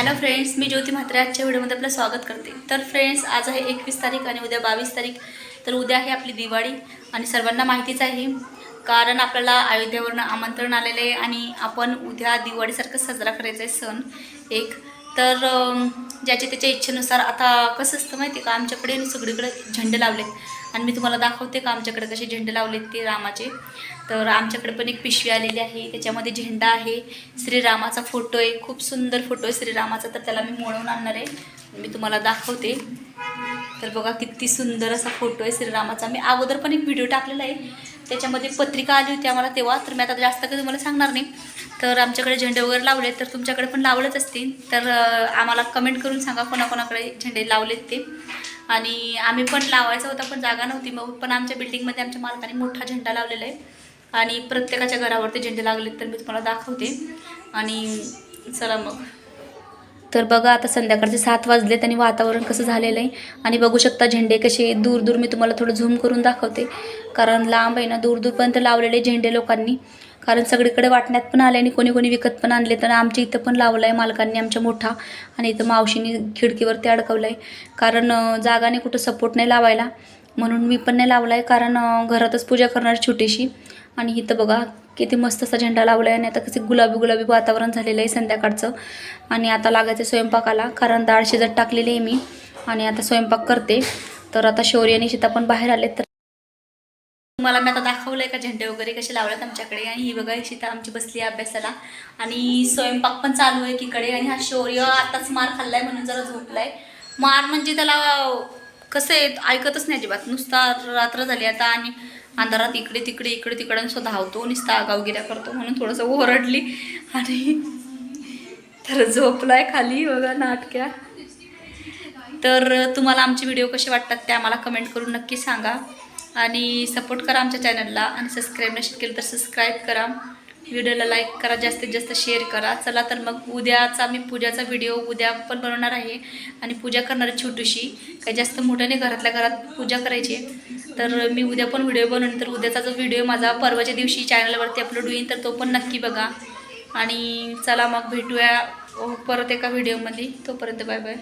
Hello friends मी ज्योती म्हात्रे. आजच्या व्हिडिओमध्ये आपलं स्वागत करते. तर फ्रेंड्स आज आहे एकवीस तारीख आणि उद्या बावीस तारीख. तर उद्या आहे आपली दिवाळी आणि सर्वांना माहितीच आहे. कारण आपल्याला अयोध्येवरनं आमंत्रण आलेलं आहे आणि आपण उद्या दिवाळीसारखं साजरा करायचा आहे सण एक. तर ज्याच्या त्याच्या इच्छेनुसार आता कसं असतं माहिती आहे का? आमच्याकडे सगळीकडे झेंडे लावलेत. आणि मी तुम्हाला दाखवते का आमच्याकडे कसे झेंडे लावलेत ते रामाचे. तर आमच्याकडे पण एक पिशवी आलेली आहे. त्याच्यामध्ये झेंडा आहे. श्रीरामाचा फोटो आहे. खूप सुंदर फोटो आहे श्रीरामाचा. तर त्याला मी मोडवून आणणार आहे. मी तुम्हाला दाखवते. तर बघा किती सुंदर असा फोटो आहे श्रीरामाचा. मी अगोदर पण एक व्हिडिओ टाकलेला आहे. त्याच्यामध्ये पत्रिका आली होती आम्हाला तेव्हा. तर मी आता जास्त काही तुम्हाला सांगणार नाही. तर आमच्याकडे झेंडे वगैरे लावले तर तुमच्याकडे पण लावलेच असतील. तर आम्हाला कमेंट करून सांगा कोणाकोणाकडे झेंडे लावलेत ते. आणि आम्ही पण लावायचा होता पण जागा नव्हती. मग पण आमच्या बिल्डिंगमध्ये आमच्या मालकाने मोठा झेंडा लावलेला आहे. आणि प्रत्येकाच्या घरावरती झेंडे लागलेत तर मी तुम्हाला दाखवते. आणि चला मग. तर बघा आता संध्याकाळचे सात वाजलेत आणि वातावरण कसं झालेलं आहे. आणि बघू शकता झेंडे कसे दूर दूर मी तुम्हाला थोडं झूम करून दाखवते. कारण लांब आहे ना दूर दूरपर्यंत लावलेले झेंडे लोकांनी. कारण सगळीकडे वाटण्यात पण आले आणि कोणी कोणी विकत पण आणले. तर आमच्या इथं पण लावलं आहे मालकांनी आमच्या मोठा आणि इथं मावशीने खिडकीवरती अडकवलं आहे कारण जागाने कुठं सपोर्ट नाही लावायला. म्हणून मी पण नाही लावला आहे कारण घरातच पूजा करणार छोटीशी. आणि इथं बघा किती मस्त असा झेंडा लावला आहे आणि आता कसं गुलाबी गुलाबी वातावरण झालेलं आहे संध्याकाळचं. आणि आता लागायचं स्वयंपाकाला कारण डाळ शिजत टाकलेली आहे मी. आणि आता स्वयंपाक करते. तर आता शौर्य आणि सीता पण बाहेर आले तर तुम्हाला मी आता दाखवलं आहे का झेंडे वगैरे कसे लावलेत आमच्याकडे? आणि ही बघा ही आमची बसली आहे अभ्यासाला. आणि स्वयंपाक पण चालू आहे एकीकडे आणि हा शौर्य आताच मार खाल्लाय म्हणून जरा झोपलाय. मार म्हणजे त्याला कसं आहे ऐकतच नाही अजिबात. नुसता रात्र झाली आता आणि अंधारात इकडे तिकडे इकडे तिकडे नुसतं धावतो नुसता आगावगिऱ्या करतो म्हणून थोडंसं ओरडली. आणि तर झोपलाय खाली बघा नाटक्या. तर तुम्हाला आमचे व्हिडिओ कसे वाटतात ते आम्हाला कमेंट करून नक्की सांगा. आणि सपोर्ट करा आमच्या चॅनलला आणि सबस्क्राईब नसेल केलं तर सबस्क्राईब करा. व्हिडिओला लाईक करा जास्तीत जास्त शेअर करा. चला तर मग उद्याचा मी पूजाचा व्हिडिओ उद्या पण बनवणार आहे. आणि पूजा करणार आहे छोटीशी. काही जास्त मोठ्याने घरातल्या घरात पूजा करायची. आहे. तर मी उद्या पण व्हिडिओ बनवून तर उद्याचा जो व्हिडिओ माझा परवाच्या दिवशी चॅनलवरती अपलोड होईल तर तो पण नक्की बघा. आणि चला मग भेटूया परत एका व्हिडिओमध्ये तोपर्यंत बाय बाय